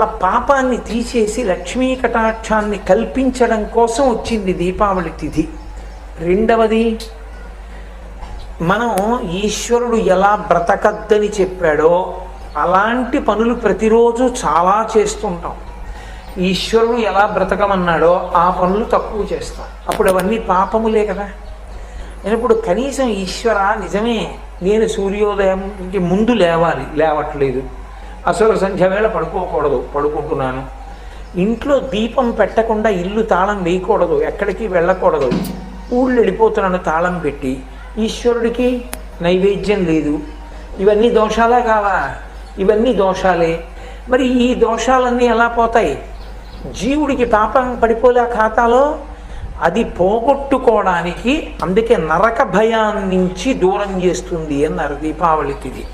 వాళ్ళ పాపాన్ని తీసేసి లక్ష్మీ కటాక్షాన్ని కల్పించడం కోసం వచ్చింది దీపావళి తిథి. రెండవది మనం ఈశ్వరుడు ఎలా బ్రతకద్దని చెప్పాడో అలాంటి పనులు ప్రతిరోజు చాలా చేస్తుంటాం. ఈశ్వరుడు ఎలా బ్రతకమన్నాడో ఆ పనులు తక్కువ చేస్తాం. అప్పుడు అవన్నీ పాపములే కదా. నేను ఇప్పుడు కనీసం ఈశ్వర నిజమే నేను సూర్యోదయంకి ముందు లేవాలి లేవట్లేదు. అసలు సంధ్య వేళ పడుకోకూడదు పడుకుంటున్నాను. ఇంట్లో దీపం పెట్టకుండా ఇల్లు తాళం వేయకూడదు ఎక్కడికి వెళ్ళకూడదు. ఊళ్ళు వెళ్ళిపోతున్నాను తాళం పెట్టి. ఈశ్వరుడికి నైవేద్యం లేదు. ఇవన్నీ దోషాలే కావా? ఇవన్నీ దోషాలే. మరి ఈ దోషాలన్నీ ఎలా పోతాయి? జీవుడికి పాపం పడిపోలే ఖాతాలో అది పోగొట్టుకోవడానికి అందుకే నరక భయాన్నించి దూరం చేస్తుంది అన్నారు దీపావళి ఇది